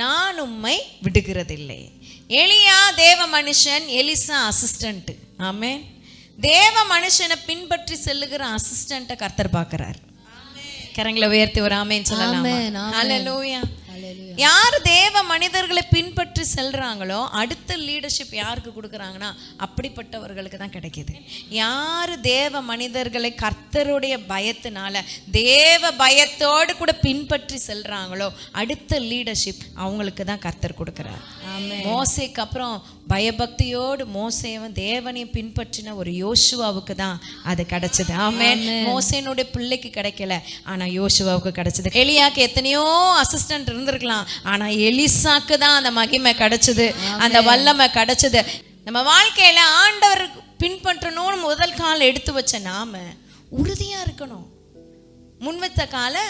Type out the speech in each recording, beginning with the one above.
நான் உம்மை விடுகிறதில்லை. எலியா தேவ மனுஷன் எலிசா அசிஸ்டன்ட் ஆமே தேவ மனுஷனை பின்பற்றி செல்லுகிற அசிஸ்டண்ட்டை கர்த்தர் பார்க்கறார். கரங்களை உயர்த்தி ஒரு ஆமேன்னு சொல்லலாம்? யார் தேவ மனிதர்களை பின்பற்றி செல்றாங்களோ அடுத்த லீடர்ஷிப் யாருக்கு கொடுக்குறாங்கன்னா அப்படிப்பட்டவர்களுக்கு தான் கிடைக்குது. யார் தேவ மனிதர்களை கர்த்தருடைய பயத்தினால தேவ பயத்தோடு கூட பின்பற்றி செல்றாங்களோ அடுத்த லீடர்ஷிப் அவங்களுக்கு தான் கர்த்தர் கொடுக்குறார். மோசைக்கு அப்புறம் பயபக்தியோடு மோசேவன் தேவனையும் பின்பற்றின ஒரு யோசுவாவுக்கு தான் அது கிடைச்சது. ஆமென். மோசேனுடைய பிள்ளைக்கு கிடைக்கல. ஆனா யோசுவாவுக்கு கிடைச்சது. எலியாக்கு எத்தனையோ அசிஸ்டன்ட் இருந்திருக்கலாம். ஆனா எலிசாக்கு தான் அந்த மகிமை கிடைச்சது. அந்த வல்லமை கிடைச்சது. நம்ம வாழ்க்கையில ஆண்டவர் பின்பற்றணும்னு முதல் கால் எடுத்து வச்ச நாம உறுதியா இருக்கணும். முன் வைத்த காலை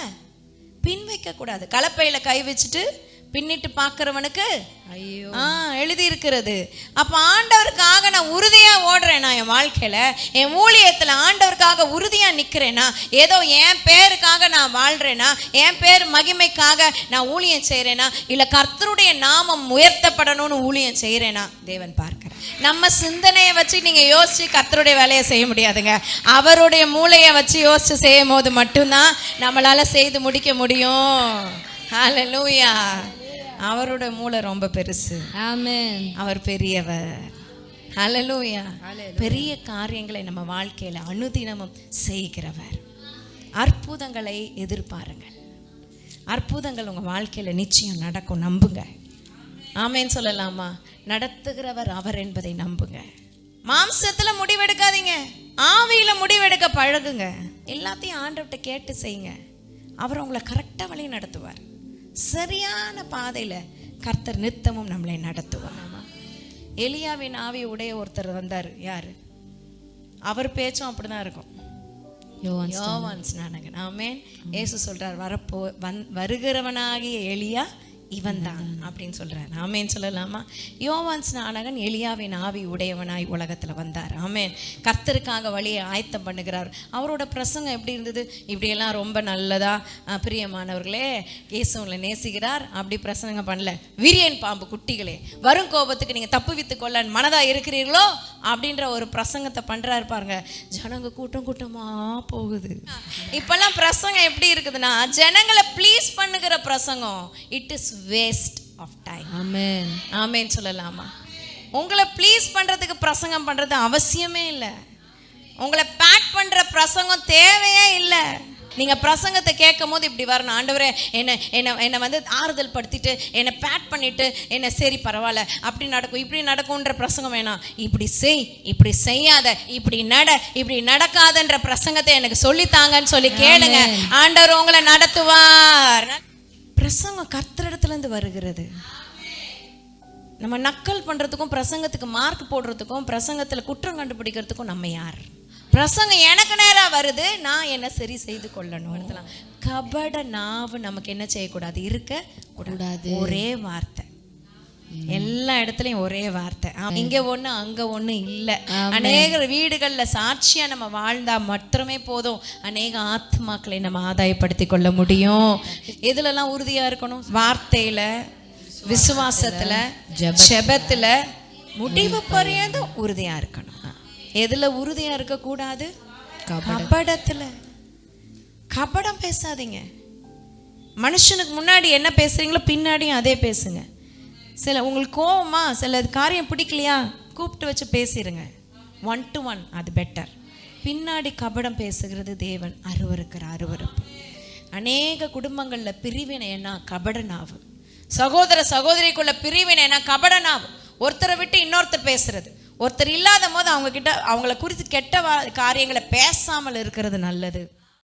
பின் வைக்க கூடாது. கலப்பையில கை வச்சுட்டு பின்னிட்டு பார்க்கறவனுக்கு ஐயோ. ஆ எழுதி இருக்கிறது அப்ப ஆண்டவருக்காக நான் உறுதியா ஓடுறேனா என் வாழ்க்கையில? என் ஊழியத்துல ஆண்டவருக்காக உறுதியா நிக்கிறேனா? ஏதோ என் பேருக்காக நான் வாழ்றேனா? என் பேர் மகிமைக்காக நான் ஊழியம் செய்றேனா? இல்ல கர்த்தருடைய நாமம் உயர்த்தப்படணும்னு ஊழியம் செய்றேனா? தேவன் பார்க்கிறார். நம்ம சிந்தனையை வச்சு நீங்க யோசிச்சு கர்த்தருடைய வேலையை செய்ய முடியாதுங்க. அவருடைய மூளையை வச்சு யோசிச்சு செய்யும் போது மட்டும்தான் நம்மளால செய்து முடிக்க முடியும். ஹalleluya அவரோட மூளை ரொம்ப பெருசு. ஆமென். அவர் பெரியவர். ஹalleluya பெரிய காரியங்களை நம்ம வாழ்க்கையில அனுதினமும் செய்கிறவர். அற்புதங்களை எதிர்பாருங்கள். அற்புதங்கள் உங்க வாழ்க்கையில நிச்சயம் நடக்கும் நம்புங்க. ஆமேன்னு சொல்லலாமா? நடத்துகிறவர் அவர் என்பதை நம்புங்க. மாம்சத்துல முடிவெடுக்காதீங்க. ஆவியில முடிவெடுக்க பழகுங்க. எல்லாத்தையும் ஆண்டவர்கிட்ட கேட்டு செய்யுங்க. அவர் உங்களை கரெக்டா வழி நடத்துவார். சரியான பாதையில கர்த்தர் நித்தமும் நம்மளை நடத்துவார். எலியாவின் ஆவி உடைய ஒருத்தர் வந்தார். யாரு? அவர் பேச்சும் அப்படிதான் இருக்கும். யோவான் ஸ்நானகன். ஆமென். இயேசு சொல்றார் வரப்போ வந் வருகிறவனாகிய எலியா இவன்தான் அப்படின்னு சொல்றார். ஆமேன் சொல்லலாமா? யோவான் ஸ்நானகன் எளியாவின் ஆவி உடையவனாய் உலகத்துல வந்தார். ஆமேன். கர்த்தருக்காக வழியை ஆயத்தம் பண்ணுகிறார். அவரோட பிரசங்கம் எப்படி இருந்தது? இப்படியெல்லாம் ரொம்ப நல்லதா? பிரியமானவர்களே இயேசுங்களை நேசிக்கிறார். அப்படி பிரசங்கம் பண்ணல. விரியன் பாம்பு குட்டிகளே வரும் கோபத்துக்கு நீங்க தப்பு வித்து கொள்ள மனதா இருக்கிறீர்களோ? அப்படின்ற ஒரு பிரசங்கத்தை பண்றாரு பாருங்க. ஜனங்க கூட்டம் கூட்டமா போகுது. இப்போல்லாம் பிரசங்கம் எப்படி இருக்குதுன்னா ஜனங்களை ப்ளீஸ் பண்ணுகிற பிரசங்கம். It is waste of time amen ஆமேன்னு சொல்லலாமா? உங்களை ப்ளீஸ் பண்றதுக்கு பிரசங்கம் பண்றது அவசியமே இல்லை. உங்களை பேக் பண்ற பிரசங்கம் தேவையே இல்லை. நீங்க பிரசங்கத்தை கேட்கும் போது இப்படி வரணும். ஆண்டவரே என்ன என்ன என்னை வந்து ஆறுதல் படுத்திட்டு என்னை பேக் பண்ணிட்டு என்ன சரி பரவாயில்ல. அப்படி நடக்கும் இப்படி நடக்கும்ன்ற பிரசங்கம் வேணாம். இப்படி செய் இப்படி செய்யாத இப்படி நட இப்படி நடக்காதன்ற பிரசங்கத்தை எனக்கு சொல்லித்தாங்கன்னு சொல்லி கேளுங்க. ஆண்டவர் உங்களை நடத்துவார். பிரசங்கம் கர்த்தரிடத்துல இருந்து வருகிறது. நம்ம நக்கல் பண்றதுக்கும் பிரசங்கத்துக்கு மார்க் போடுறதுக்கும் பிரசங்கத்துல குற்றம் கண்டுபிடிக்கிறதுக்கும் நம்ம யார்? பிரசங்கம் எனக்கு நேரா வருது நான் என்ன சரி செய்து கொள்ளணும். கபட நாவு நமக்கு என்ன செய்யக்கூடாது? இருக்க கூடாது. ஒரே வார்த்தை. எல்லா இடத்துலயும் ஒரே வார்த்தை. இங்க ஒண்ணு அங்க ஒண்ணு இல்ல. அநேக வீடுகள்ல சாட்சியா நம்ம வாழ்ந்தா மட்டுமே போதும். அநேக ஆத்மாக்களை நம்ம ஆதாயப்படுத்தி கொள்ள முடியும். எதுலலாம் உறுதியா இருக்கணும்? வார்த்தையில விசுவாசத்துல ஜெபத்துல. முடிவு பரியந்தம் உறுதியா இருக்கணும். எதுல உறுதியா இருக்க கூடாது? கபடத்துல. கபடம் பேசாதீங்க. மனுஷனுக்கு முன்னாடி என்ன பேசுறீங்களோ பின்னாடியும் அதே பேசுங்க. சில உங்களுக்கு கோவமா சில காரியம் பிடிக்கலையா? கூப்பிட்டு வச்சு பேசிடுங்க ஒன் டு ஒன் அது பெட்டர் பின்னாடி கபடம் பேசுகிறது தேவன் அருவருக்கிற அருவருப்பு. அநேக குடும்பங்களில் பிரிவினைன்னா கபடனாவு சகோதர சகோதரிக்குள்ள பிரிவினைனா கபடனாவு ஒருத்தரை விட்டு இன்னொருத்தர் பேசுறது. ஒருத்தர் இல்லாத போது அவங்க கிட்ட அவங்கள குறித்து கெட்ட காரியங்களை பேசாமல் இருக்கிறது நல்லது.